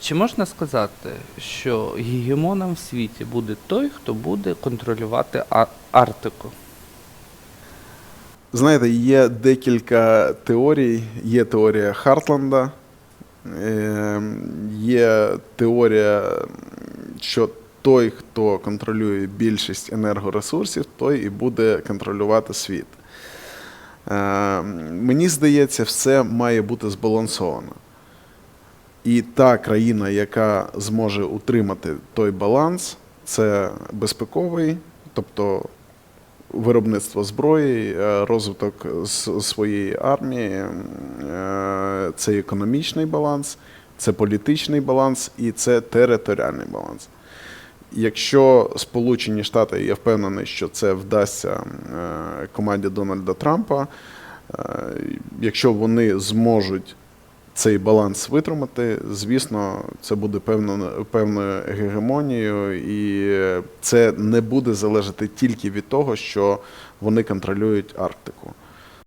Чи можна сказати, що гегемоном в світі буде той, хто буде контролювати Арктику? Знаєте, є декілька теорій. Є теорія Хартланда, е, є теорія, що той, хто контролює більшість енергоресурсів, той і буде контролювати світ. Е, Мені здається, все має бути збалансовано. І та країна, яка зможе утримати той баланс, це безпековий, тобто виробництво зброї, е, розвиток своєї армії, е, це економічний баланс, це політичний баланс і це територіальний баланс. Якщо Сполучені Штати, я впевнений, що це вдасться е, команді Дональда Трампа, якщо вони зможуть цей баланс витримати, звісно, це буде певно, певною гегемонією, і це не буде залежати тільки від того, що вони контролюють Арктику.